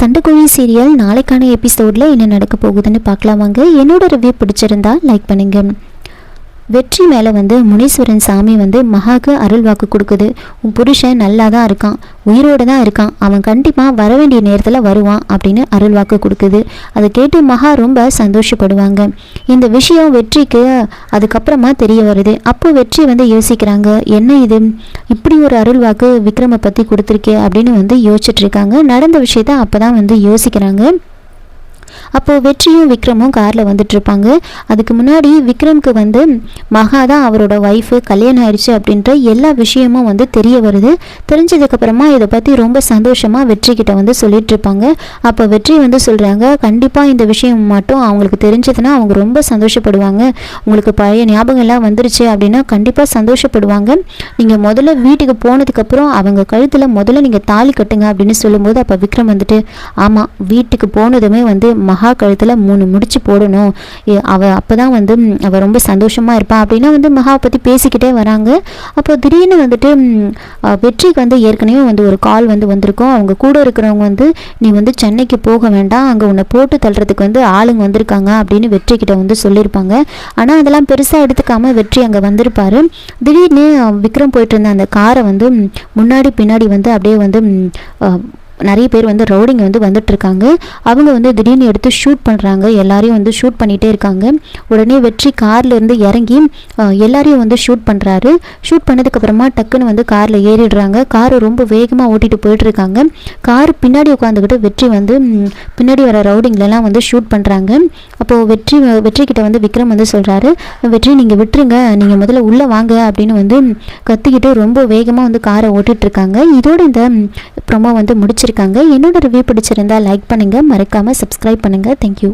சண்டைக்கோழி serial நாளைக்கான எபிசோடில் என்ன நடக்க போகுதுன்னு பார்க்கலாம் வாங்க. என்னோட ரிவ்யூ பிடிச்சிருந்தா லைக் பண்ணுங்க. வெற்றி மேலே வந்து முனீஸ்வரன் சாமி வந்து மகாக்கு அருள் வாக்கு கொடுக்குது. உன் புருஷன் நல்லா தான் இருக்கான். உயிரோடு தான் இருக்கான். அவன் கண்டிப்பாக வர வேண்டிய நேரத்தில் வருவான் அப்படின்னு அருள் வாக்கு கொடுக்குது. அதை கேட்டு மகா ரொம்ப சந்தோஷப்படுவாங்க. இந்த விஷயம் வெற்றிக்கு அதுக்கப்புறமா தெரிய வருது. அப்போ வெற்றி வந்து யோசிக்கிறாங்க என்ன இது? இப்படி ஒரு அருள் வாக்கு விக்ரமை பற்றி கொடுத்துருக்கே அப்படின்னு வந்து யோசிச்சுட்ருக்காங்க நடந்த விஷயத்த அப்போ தான் வந்து யோசிக்கிறாங்க. அப்போது வெற்றியும் விக்ரமும் காரில் வந்துட்டு இருப்பாங்க அதுக்கு முன்னாடி விக்ரம்க்கு வந்து மகா தான் அவரோட ஒய்ஃபு கல்யாணம் ஆயிடுச்சு அப்படின்ற எல்லா விஷயமும் வந்து தெரிய வருது. தெரிஞ்சதுக்கப்புறமா இதை பற்றி ரொம்ப சந்தோஷமாக வெற்றி கிட்ட வந்து சொல்லிட்டு இருப்பாங்க அப்போ வெற்றி வந்து சொல்கிறாங்க கண்டிப்பாக இந்த விஷயம் மட்டும் அவங்களுக்கு தெரிஞ்சதுன்னா அவங்க ரொம்ப சந்தோஷப்படுவாங்க. உங்களுக்கு பழைய ஞாபகம் எல்லாம் வந்துருச்சு அப்படின்னா கண்டிப்பாக சந்தோஷப்படுவாங்க. நீங்கள் முதல்ல வீட்டுக்கு போனதுக்கப்புறம் அவங்க கழுத்தில் முதல்ல நீங்கள் தாலி கட்டுங்க அப்படின்னு சொல்லும்போது அப்போ விக்ரம் வந்துட்டு ஆமாம் வீட்டுக்கு போனதுமே வந்து மகா மகா கழுத்தில் மூணு முடிச்சு போடணும். அவள் அவ அப்போ தான் வந்து அவள் அவ ரொம்ப சந்தோஷமாக இருப்பாள் அப்படின்னா வந்து மகாவை பற்றி பேசிக்கிட்டே வராங்க. அப்போ திடீர்னு வந்துட்டு வெற்றிக்கு வந்து ஏற்கனவே வந்து ஒரு கால் வந்து வந்திருக்கும். அவங்க கூட இருக்கிறவங்க வந்து நீ வந்து சென்னைக்கு போக வேண்டாம். அங்கே உன்னை போட்டு தள்ளுறதுக்கு வந்து ஆளுங்க வந்திருக்காங்க அப்படின்னு வெற்றி கிட்ட வந்து சொல்லியிருப்பாங்க. ஆனால் அதெல்லாம் பெருசாக எடுத்துக்காம வெற்றி அங்கே வந்திருப்பாரு. திடீர்னு விக்ரம் போயிட்டு இருந்த அந்த காரை வந்து முன்னாடி பின்னாடி வந்து அப்படியே வந்து நிறைய பேர் வந்து ரவுடிங்க வந்து வந்துட்டுருக்காங்க. அவங்க வந்து திடீர்னு எடுத்து ஷூட் பண்ணுறாங்க எல்லாரையும் வந்து ஷூட் பண்ணிகிட்டே இருக்காங்க. உடனே வெற்றி கார்லேருந்து இறங்கி எல்லாரையும் வந்து ஷூட் பண்ணுறாரு ஷூட் பண்ணதுக்கப்புறமா டக்குன்னு வந்து காரில் ஏறிடுறாங்க. காரை ரொம்ப வேகமாக ஓட்டிட்டு போயிட்டுருக்காங்க. கார் பின்னாடி உட்காந்துக்கிட்டு வெற்றி வந்து பின்னாடி வர ரவுடிங்லலாம் வந்து ஷூட் பண்ணுறாங்க அப்போது வெற்றி வெற்றி கிட்ட வந்து விக்ரம் வந்து சொல்கிறாரு வெற்றி நீங்கள் விட்டுருங்க. நீங்கள் முதல்ல உள்ளே வாங்க. அப்படின்னு வந்து ம், கத்திக்கிட்டு ரொம்ப வேகமாக வந்து காரை ஓட்டிகிட்ருக்காங்க இதோட இந்த ப்ரொமோ வந்து முடிச்சிருக்காங்க என்னோட ரிவ்யூ பிடிச்சிருந்தா லைக் பண்ணுங்கள் மறக்காமல் சப்ஸ்கிரைப் பண்ணுங்கள் தேங்க்யூ